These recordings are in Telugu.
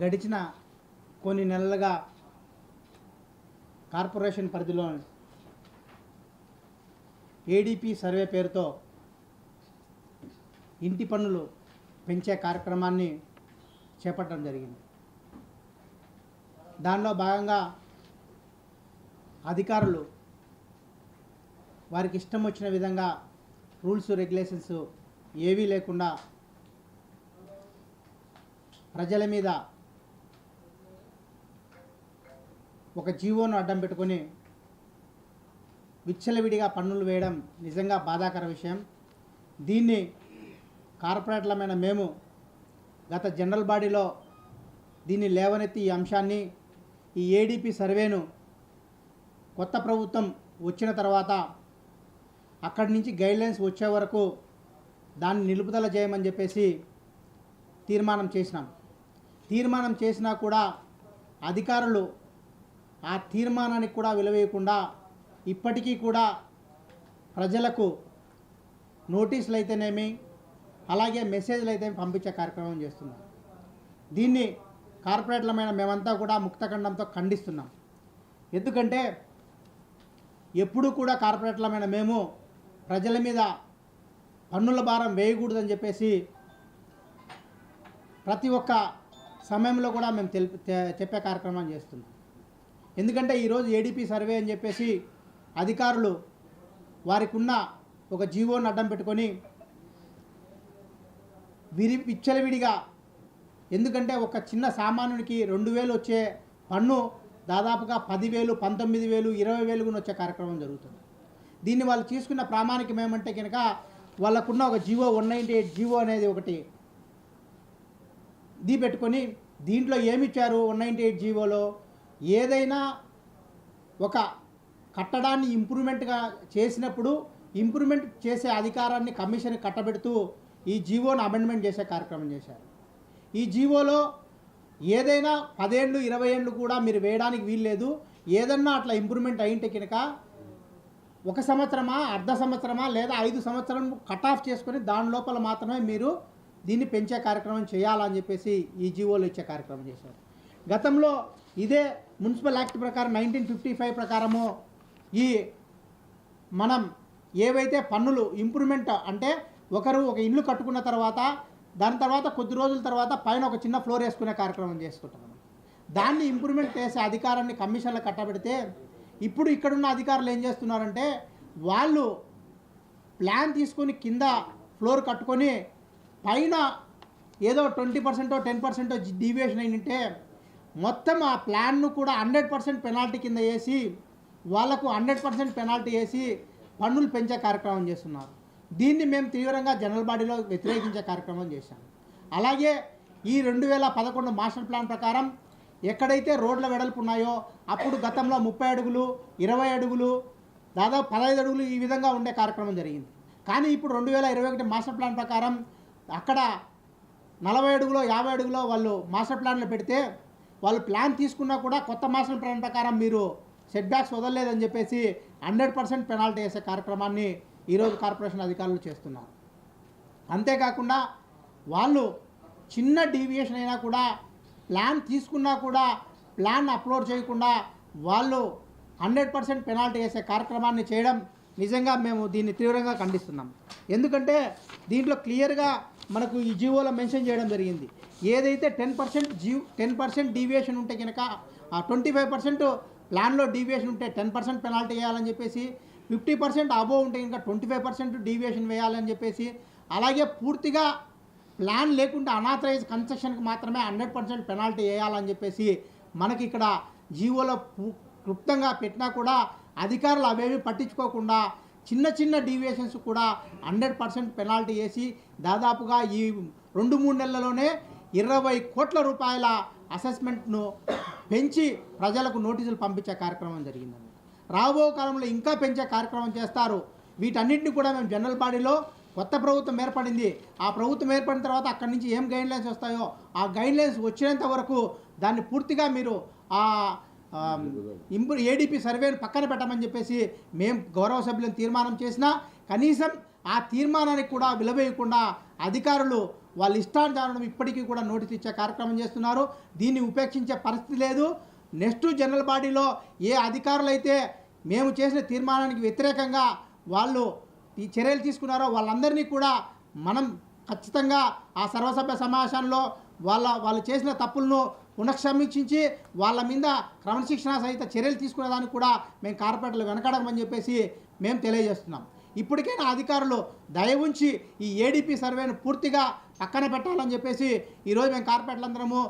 గడిచిన కొన్ని నెలలుగా కార్పొరేషన్ పరిధిలో ఏడిపి సర్వే పేరుతో ఇంటి పన్నులు పెంచే కార్యక్రమాన్ని చేపట్టడం జరిగింది. దానిలో భాగంగా అధికారులు వారికి ఇష్టం వచ్చిన విధంగా రూల్స్ రెగ్యులేషన్స్ ఏవీ లేకుండా ప్రజల మీద ఒక జీవోను అడ్డం పెట్టుకొని విచ్చలవిడిగా పన్నులు వేయడం నిజంగా బాధాకర విషయం. దీన్ని కార్పొరేట్లమైన మేము గత జనరల్ బాడీలో దీన్ని లేవనెత్తి ఈ అంశాన్ని ఈ ఏడీపీ సర్వేను కొత్త ప్రభుత్వం వచ్చిన తర్వాత అక్కడి నుంచి గైడ్లైన్స్ వచ్చే వరకు దాన్ని నిలుపుదల చేయమని చెప్పేసి తీర్మానం చేసినాం. తీర్మానం చేసినా కూడా అధికారులు ఆ తీర్మానానికి కూడా విలువేయకుండా ఇప్పటికీ కూడా ప్రజలకు నోటీసులు అయితేనేమి అలాగే మెసేజ్లు అయితే పంపించే కార్యక్రమం చేస్తున్నాం దీన్ని కార్పొరేట్లమైన మేమంతా కూడా ముక్తఖండంతో ఖండిస్తున్నాం. ఎందుకంటే ఎప్పుడూ కూడా కార్పొరేట్లమైన మేము ప్రజల మీద పన్నుల భారం వేయకూడదని చెప్పేసి ప్రతి ఒక్క సమయంలో కూడా మేము తెలిపి చెప్పే కార్యక్రమం చేస్తున్నాం. ఎందుకంటే ఈరోజు ఏడీపీ సర్వే అని చెప్పేసి అధికారులు వారికి ఉన్న ఒక జీవోని అడ్డం పెట్టుకొని విరి విచ్చలవిడిగా ఎందుకంటే ఒక చిన్న సామాన్యునికి రెండు వేలు వచ్చే పన్ను దాదాపుగా పదివేలు పంతొమ్మిది వేలు ఇరవై వేలు కూడా వచ్చే కార్యక్రమం జరుగుతుంది. దీన్ని వాళ్ళు తీసుకున్న ప్రామాణికం ఏమంటే కనుక వాళ్ళకున్న ఒక GO one ninety eight GO అనేది ఒకటి దీ పెట్టుకొని దీంట్లో ఏమిచ్చారు వన్ నైంటీ ఎయిట్ జీవోలో? ఏదైనా ఒక కట్టడాన్ని ఇంప్రూవ్మెంట్గా చేసినప్పుడు ఇంప్రూవ్మెంట్ చేసే అధికారాన్ని కమిషన్ కట్టబెడుతూ ఈ జీవోను అమెండ్మెంట్ చేసే కార్యక్రమం చేశారు. ఈ జీవోలో ఏదైనా పదేళ్ళు ఇరవై ఏళ్ళు కూడా మీరు వేయడానికి వీల్లేదు. ఏదన్నా అట్లా ఇంప్రూవ్మెంట్ అయింటే కనుక ఒక సంవత్సరమా అర్ధ సంవత్సరమా లేదా ఐదు సంవత్సరం కట్ ఆఫ్ చేసుకొని దాని లోపల మాత్రమే మీరు దీన్ని పెంచే కార్యక్రమం చేయాలని చెప్పేసి ఈ జీవోలు ఇచ్చే కార్యక్రమం చేశారు. గతంలో ఇదే మున్సిపల్ యాక్ట్ ప్రకారం నైన్టీన్ ఫిఫ్టీ ఫైవ్ ప్రకారము ఈ మనం ఏవైతే పన్నులు ఇంప్రూవ్మెంట్ అంటే ఒకరు ఒక ఇల్లు కట్టుకున్న తర్వాత దాని తర్వాత కొద్ది రోజుల తర్వాత పైన ఒక చిన్న ఫ్లోర్ వేసుకునే కార్యక్రమం చేసుకుంటాం దాన్ని ఇంప్రూవ్మెంట్ చేసే అధికారాన్ని కమిషన్లో కట్టబెడితే ఇప్పుడు ఇక్కడున్న అధికారులు ఏం చేస్తున్నారంటే వాళ్ళు ప్లాన్ తీసుకొని కింద ఫ్లోర్ కట్టుకొని పైన ఏదో ట్వంటీ పర్సెంటో టెన్ పర్సెంటో డీవియేషన్ అయినంటే మొత్తం ఆ ప్లాన్ను కూడా హండ్రెడ్ పర్సెంట్ పెనాల్టీ కింద వేసి వాళ్ళకు హండ్రెడ్ పర్సెంట్ పెనాల్టీ వేసి పన్నులు పెంచే కార్యక్రమం చేస్తున్నారు. దీన్ని మేము తీవ్రంగా జనరల్ బాడీలో వ్యతిరేకించే కార్యక్రమం చేశాం. అలాగే ఈ రెండు వేల పదకొండు మాస్టర్ ప్లాన్ ప్రకారం ఎక్కడైతే రోడ్ల వెడల్పు ఉన్నాయో అప్పుడు గతంలో ముప్పై అడుగులు ఇరవై అడుగులు దాదాపు పదహైదు అడుగులు ఈ విధంగా ఉండే కార్యక్రమం జరిగింది. కానీ ఇప్పుడు రెండు వేల ఇరవై ఒకటి మాస్టర్ ప్లాన్ ప్రకారం అక్కడ నలభై అడుగులో యాభై అడుగులో వాళ్ళు మాస్టర్ ప్లాన్లు పెడితే వాళ్ళు ప్లాన్ తీసుకున్నా కూడా కొత్త మాస్టర్ ప్లాన్ ప్రకారం మీరు సెట్ బ్యాక్స్ వదలలేదని చెప్పేసి హండ్రెడ్ పర్సెంట్ పెనాల్టీ వేసే కార్యక్రమాన్ని ఈరోజు కార్పొరేషన్ అధికారులు చేస్తున్నారు. అంతేకాకుండా వాళ్ళు చిన్న డీవియేషన్ అయినా కూడా ప్లాన్ తీసుకున్నా కూడా ప్లాన్ అప్లోడ్ చేయకుండా వాళ్ళు హండ్రెడ్ పర్సెంట్ పెనాల్టీ వేసే కార్యక్రమాన్ని చేయడం నిజంగా మేము దీన్ని తీవ్రంగా ఖండిస్తున్నాం. ఎందుకంటే దీంట్లో క్లియర్గా మనకు ఈ జీవోలో మెన్షన్ చేయడం జరిగింది. ఏదైతే టెన్ పర్సెంట్ జీవ్ టెన్ పర్సెంట్ డీవియేషన్ ఉంటే కనుక ఆ ట్వంటీ ఫైవ్ పర్సెంట్ ప్లాన్లో డీవియేషన్ ఉంటే టెన్ పర్సెంట్ పెనాల్టీ వేయాలని చెప్పేసి ఫిఫ్టీ పర్సెంట్ అబోవ్ ఉంటే ఇంకా ట్వంటీ ఫైవ్ పర్సెంట్ డీవియేషన్ వేయాలని చెప్పేసి అలాగే పూర్తిగా ప్లాన్ లేకుండా అనాథరైజ్ కన్స్ట్రక్షన్కి మాత్రమే హండ్రెడ్ పర్సెంట్ పెనాల్టీ వేయాలని చెప్పేసి మనకి ఇక్కడ జీవోలో క్లుప్తంగా పెట్టినా కూడా అధికారులు అవేవి పట్టించుకోకుండా చిన్న చిన్న డీవియేషన్స్ కూడా హండ్రెడ్ పర్సెంట్ పెనాల్టీ వేసి దాదాపుగా ఈ రెండు మూడు నెలల్లోనే ఇరవై కోట్ల రూపాయల అసెస్మెంట్ను పెంచి ప్రజలకు నోటీసులు పంపించే కార్యక్రమం జరిగిందండి. రాబో కాలంలో ఇంకా పెంచే కార్యక్రమం చేస్తారు. వీటన్నింటిని కూడా మేము జనరల్ బాడీలో కొత్త ప్రభుత్వం ఏర్పడింది. ఆ ప్రభుత్వం ఏర్పడిన తర్వాత అక్కడి నుంచి ఏం గైడ్లైన్స్ వస్తాయో ఆ గైడ్లైన్స్ వచ్చినంత వరకు దాన్ని పూర్తిగా మీరు ఆ, ఇంప్రూ ఏడీపీ సర్వేను పక్కన పెట్టమని చెప్పేసి మేము గౌరవ సభ్యులను తీర్మానం చేసినా కనీసం ఆ తీర్మానానికి కూడా విలువేయకుండా అధికారులు వాళ్ళ ఇష్టానుసారం ఇప్పటికీ కూడా నోటీస్ ఇచ్చే కార్యక్రమం చేస్తున్నారు. దీన్ని ఉపేక్షించే పరిస్థితి లేదు. నెక్స్ట్ జనరల్ బాడీలో ఏ అధికారులు అయితే మేము చేసిన తీర్మానానికి వ్యతిరేకంగా వాళ్ళు ఈ చర్యలు తీసుకున్నారో వాళ్ళందరినీ కూడా మనం ఖచ్చితంగా ఆ సర్వసభ్య సమావేశంలో వాళ్ళ వాళ్ళు చేసిన తప్పులను పునఃసమీక్షించి వాళ్ళ మీద క్రమశిక్షణ సహిత చర్యలు తీసుకునేదానికి కూడా మేము కార్పొరేటర్లు వెనకడమని చెప్పేసి మేము తెలియజేస్తున్నాం. ఇప్పటికైనా అధికారులు దయ ఉంచి ఈ ఏడీపీ సర్వేను పూర్తిగా పక్కన పెట్టాలని చెప్పేసి ఈరోజు మేము కార్పొరేటర్లందరము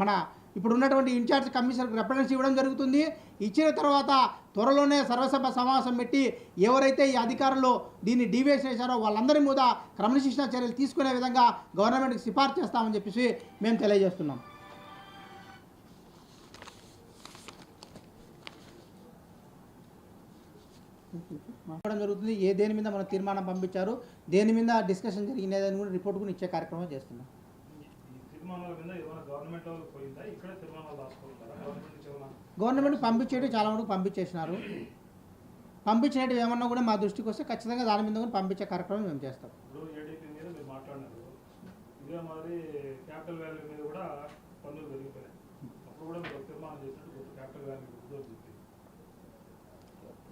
మన ఇప్పుడు ఉన్నటువంటి ఇన్ఛార్జ్ కమిషనర్కి రిప్రజెంట్స్ ఇవ్వడం జరుగుతుంది. ఇచ్చిన తర్వాత త్వరలోనే సర్వసభ సమావేశం పెట్టి ఎవరైతే ఈ అధికారులు దీన్ని డీవేస్ చేశారో వాళ్ళందరి మీద క్రమశిక్షణ చర్యలు తీసుకునే విధంగా గవర్నమెంట్కి సిఫార్సు చేస్తామని చెప్పేసి మేము తెలియజేస్తున్నాం. మాట్లాడడం జరుగుతుంది. ఏ దేని మీద మనం తీర్మానం పంపించారు దేని మీద డిస్కషన్ జరిగినదని కూడా రిపోర్ట్ కూడా ఇచ్చే కార్యక్రమం చేస్తున్నాం. గవర్నమెంట్ పంపించేటి చాలా వరకు పంపించేసినారు. పంపించినట్టు ఏమన్నా కూడా మా దృష్టికి వస్తే ఖచ్చితంగా దాని మీద కూడా పంపించే కార్యక్రమం మేము చేస్తాం. క్యాపిటల్ వాల్యూ మీద కూడా పన్నులు పెరిగిపోయాయి. అప్పుడు కూడా క్యాపిటల్ వాల్యూ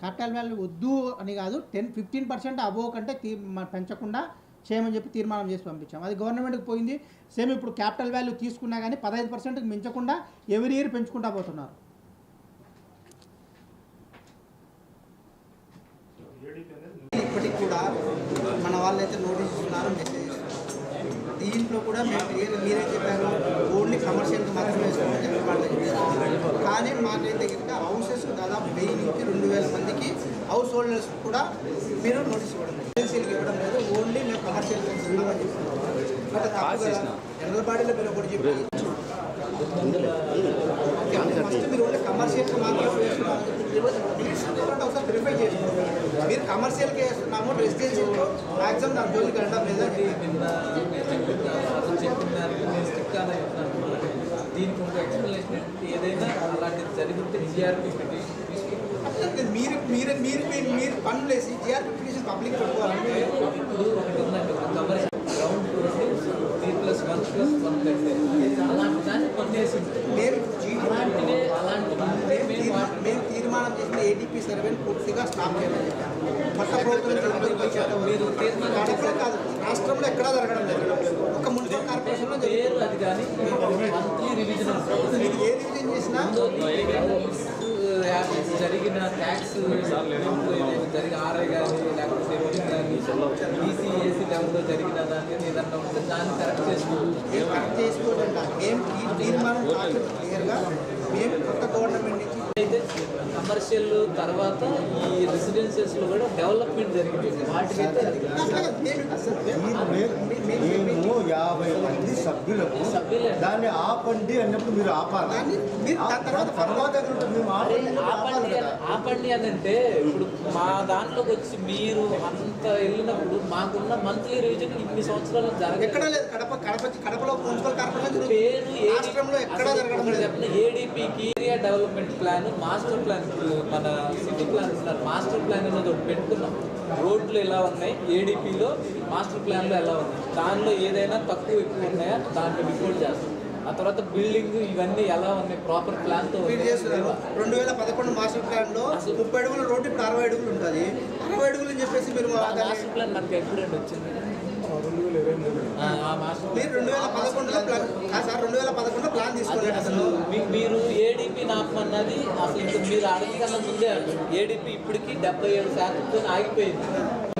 క్యాపిటల్ వాల్యూ వద్దు అని కాదు టెన్ ఫిఫ్టీన్ పర్సెంట్ అబోవ్ కంటే తీ పెంచకుండా చేయమని చెప్పి తీర్మానం చేసి పంపించాం. అది గవర్నమెంట్కి పోయింది. సేమ్ ఇప్పుడు క్యాపిటల్ వాల్యూ తీసుకున్నా కానీ పదహైదు పర్సెంట్కి మించకుండా ఎవరి ఇయర్ పెంచుకుంటా పోతున్నారు ఏడీపీ అనేది ఇప్పటికి కూడా మన వాళ్ళైతే నోటీస్ ఇస్తున్నారు మెసేజ్ ఇస్తున్నారు దీంట్లో కూడా మేము మీరే చెప్పారు. ఓన్లీ కమర్షియల్కి మాత్రమే ఇస్తామని చెప్పి వాళ్ళు కానీ మాకైతే కనుక హౌసెస్ దాదాపు వెయ్యి నుంచి రెండు వేల మందికి హౌస్ హోల్డర్స్ కూడా మీరు నోటీస్ ఇవ్వడం ఏజెన్సీలకు ఇవ్వడం లేదు. ఓన్లీ మేము కమర్షియల్కి ఇస్తున్నామని జనరల్ బాడీలో మీరు ఒకటి చెప్పి ఫస్ట్ మీరు ఓన్లీ కమర్షియల్కి మాత్రమే నీడ్స్ ఒకసారి వెరిఫై చేసుకోండి. మీరు కమర్షియల్కి వేస్తున్నాము రెసిడెన్షియల్కి మ్యాక్సిమం దాని జోలికి వెళ్ళడం లేదని దీనికి ఒక ఎక్స్ప్లెనేషన్ ఏదైనా అలాంటిది జరిగితే జిఆర్పి మీరు మీరు మీరు మీరు పనులు వేసి జిఆర్పీ పిటిషన్ పబ్లిక్ పెట్టుకోవాలంటే ఇప్పుడు ఒకటి ఉందండి ఒక commercial ground three plus one plus one కట్టే అలాంటి దాన్ని కొనేసింది మేము అలాంటివే అలాంటి మేము తీర్మానం చేసిన ఏటీపీ సర్వేని పూర్తిగా స్టాప్ చేయమని చెప్పాము కొత్త ప్రభుత్వం మీరు కాదు రాష్ట్రంలో ఎక్కడా జరగడం లేదు. ఒక మున్సిపల్ కార్పొరేషన్లో పేరు అది కానీ మీరు ఏ రివిజన్ చేసినా జరిగిన ట్యాక్స్ జరిగిన ఆర్ఐ కానీ లేకపోతే కానీ ఈసీఏసీ లెవెల్లో జరిగిన దాన్ని ఏదన్నా ఉంటే దాన్ని కరెక్ట్ చేసుకోవచ్చు. మేము కరెక్ట్ చేసుకోవడం మేము ఈ తీర్మానం క్లియర్గా మేము కొత్త గవర్నమెంట్ అయితే కమర్షియల్ తర్వాత ఈ రెసిడెన్షియల్స్లో కూడా డెవలప్మెంట్ జరిగింది. వాటికైతే మేము యాభై మంది సభ్యులకు సభ్యులే. దాన్ని ఆపండి అన్నప్పుడు మీరు ఆపాలి. ఆపండి ఆపండి ఆపాలి అని- అంటే ఇప్పుడు మా దాంట్లోకి వచ్చి మీరు అంత వెళ్ళినప్పుడు మాకున్న మంత్లీ రివిజన్ ఇన్ని సంవత్సరాలు జరగలేదు. ఎక్కడా లేదు. కడప కడప కడపలో మున్సిపల్ కార్పొరేషన్ పేరు ఏడీపీకి area development plan master plan మన సిటీ ప్లాన్ మాస్టర్ ప్లాన్ అనేది ఒకటి పెట్టుకున్నాం. రోడ్లు ఎలా ఉన్నాయి? ఏడీపీలో మాస్టర్ ప్లాన్లో ఎలా ఉన్నాయి? దానిలో ఏదైనా తక్కువ ఎక్కువ ఉన్నాయా? దాంట్లో రిపోర్ట్ చేస్తాం. ఆ తర్వాత బిల్డింగ్ ఇవన్నీ ఎలా ఉన్నాయి? ప్రాపర్ ప్లాన్తో ఫీడ్ చేస్తున్నారు. రెండు వేల పదకొండు మాస్టర్ ప్లాన్లో ముప్పై అడుగుల రోడ్డు ఇప్పుడు అరవై అడుగులు ఉంటుంది. అరవై అడుగులు అని చెప్పేసి మీరు దాన్ని- మాస్టర్ ప్లాన్ మనకి ఎప్పుడండి వచ్చింది? మీరు రెండు వేల పదకొండులో ప్లాన్ సార్ రెండు వేల పదకొండులో ప్లాన్ అది తీసుకోలేదు అసలు మీరు ఏడీపీ నాపమన్నది అసలు ఇప్పుడు మీరు అడగకన్నా ముందే ఏడీపీ ఇప్పటికి డెబ్బై ఏడు శాతంతో ఆగిపోయింది.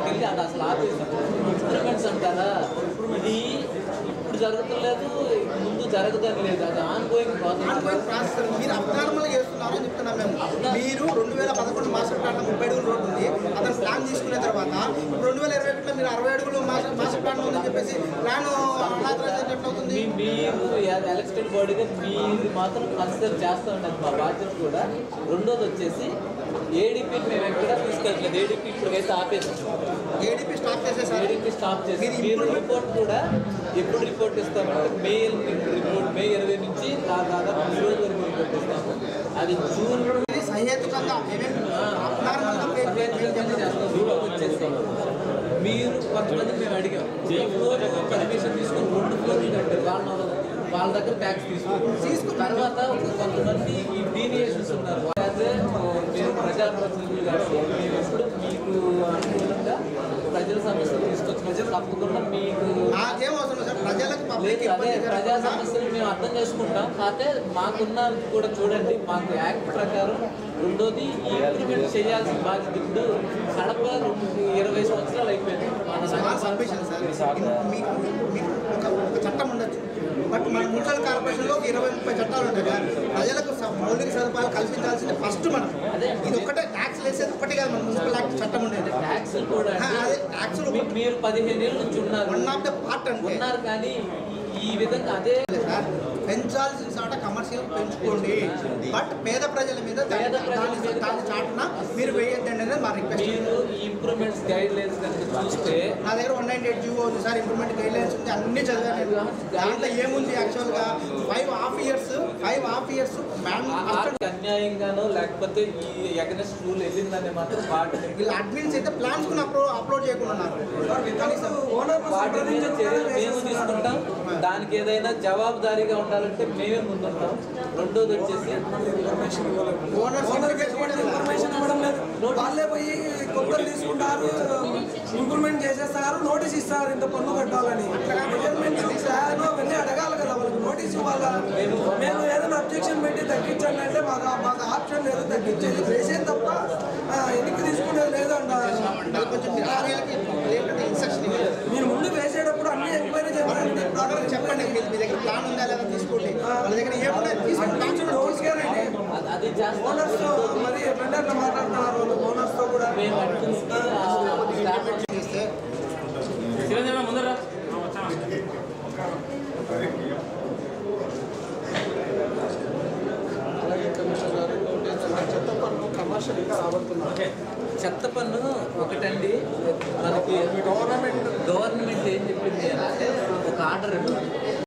అది అసలు ఆపేసాం ఇన్స్ట్రుమెంట్స్ అంటారా? ఇది ఇప్పుడు జరుగుతలేదు ముందు జరగదని లేదు. అది ఆన్ గోయింగ్ ప్రాసెస్ మీరు అబ్నార్మల్ చేస్తున్నారు అని చెప్తున్నాం మేము. మీరు రెండు వేల పదకొండు మాస్టర్ ప్లాన్ ముప్పై అడుగులు రోడ్డు ఉంది. అతను ప్లాన్ తీసుకున్న తర్వాత రెండు వేల ఇరవై ఒకటిలో మీరు అరవై అడుగులు మాస్టర్ మాస్టర్ ప్లాన్ ఉందని చెప్పేసి ప్లాన్ అవుతుంది. మీరు ఎలక్టెడ్ బాడీగా మీరు మాత్రం కన్సిడర్ చేస్తూ ఉండదు మా బాధ్యత కూడా. రెండోది వచ్చేసి ఏడీపీని మేము ఎక్కడ తీసుకెళ్ళలేదు ఏడీపీ ఇప్పటికైతే ఆపేసాం ఏడీపీ స్టాప్ చేసేసారు. ఏడీపీ స్టాప్ చేసి మీరు రిపోర్ట్ కూడా ఎప్పుడు రిపోర్ట్ ఇస్తామంటే మే రిపోర్ట్ మే ఇరవై నుంచి దాదాపు ఈ రోజు వరకు రిపోర్ట్ ఇస్తాము. అది జూన్ సహేతుకంగా వచ్చేస్తాం మీరు కొంతమంది మేము అడిగాం. ఈ ఫ్లోర్ పర్మిషన్ తీసుకొని రెండు ఫ్లోర్లు కట్టారు వాళ్ళ వాళ్ళ దగ్గర ట్యాక్స్ తీసుకున్నారు. తర్వాత కొంతమంది ఈ డీవియేషన్స్ ఉన్నారు. అదే మీరు ప్రజాప్రతినిధులు కాబట్టి మేము ఎప్పుడు మీకు అనుకూలంగా ప్రజల సమస్యలు తీసుకొచ్చినప్పుడు తప్పకుండా మీకు నాకేం లేదు అదే ప్రజా సమస్యలు మేము అర్థం చేసుకుంటాం. కాకపోతే మాకున్న కూడా చూడండి మాకు యాక్ట్ ప్రకారం రెండోది ఈ ఇంప్లిమెంట్ చేయాల్సిన బాధ్యత ఇప్పుడు కడప రెండు ఇరవై సంవత్సరాలు అయిపోయింది. చట్టం ఉండొచ్చు. బట్ మన మున్సిపల్ కార్పొరేషన్లో ఇరవై ముప్పై చట్టాలు ఉంటాయి కదా ప్రజలకు మౌలిక సదుపాయాలు కల్పించాల్సింది ఫస్ట్ మనం. ఇది ఒక్కటే ట్యాక్స్ వేసేది ఒకటి కాదు మన మున్సిపల్ యాక్ట్ చట్టం ఉండేది. ట్యాక్స్ కూడా మీరు పదిహేను ఏళ్ళ నుంచి ఉన్నారు. వన్ ఆఫ్ ద పార్ట్ అంటే. ఉన్నారు కానీ ఈ విధంగా అదే సార్ పెంచాల్సిన చాట కమర్షియల్ పెంచుకోండి. బట్ పేద ప్రజల మీద చాటున మీరు వేయొద్దండి అనేది మా రిక్వెస్ట్ మీరు ఇంప్రూవ్మెంట్స్ గైడ్ లైన్స్ కనుక చూస్తే నా దగ్గర వన్ నైన్ ఎయిట్ జీవో ఉంది సార్ ఇంప్రూవ్మెంట్ గైడ్ లైన్స్ ఉంది అన్ని చదివాను. దాంట్లో ఏముంది యాక్చువల్గా five half years five half years man అన్యాయంగానో లేకపోతే ఈ ఎగనెస్ట్ రూల్ వెళ్ళిందని మాత్రం వాటిని వీళ్ళ అడ్మిన్స్ అయితే ప్లాన్స్ కూడా అప్లోడ్ అప్లోడ్ చేయకుండా ఉన్నారు. కనీసం వాటి మీద చర్యలు మేము తీసుకుంటాం. దానికి ఏదైనా జవాబుదారీగా ఉండాలంటే మేమే ముందుంటాం. రెండోది వచ్చేసి ఓనర్స్ ఇన్ఫర్మేషన్ ఇవ్వడం లేదు. వాళ్ళే పోయి కొత్తలు తీసుకుంటారు ఇంప్రూవ్మెంట్ చేసేస్తారు నోటీస్ ఇస్తారు ఇంత పన్ను కట్టాలని. మెజర్మెంట్స్ అడగాలి కదా వాళ్ళకి. నోటీస్ ఇవ్వాలా? మేము అబ్జెక్షన్ పెట్టి తగ్గించండి అంటే మాకు మాకు ఆప్షన్ లేదు. తగ్గించేది వేసేది తప్ప వెనక్కి తీసుకునేది లేదంట. కొంచెం లారీలకి లేకపోతే ఇన్స్ట్రక్షన్ ఇవ్వాలి మీరు ముందు వేసేటప్పుడు అన్ని ఎంక్వైరీ చేయాలండి ప్రోగ్రామ్ చెప్పండి మీ దగ్గర ప్లాన్ ఉందా లేదా తీసుకోండి. వాళ్ళ దగ్గర చేస్తాం ఓనర్స్ మరి వెంటనే మాట్లాడుతున్నారు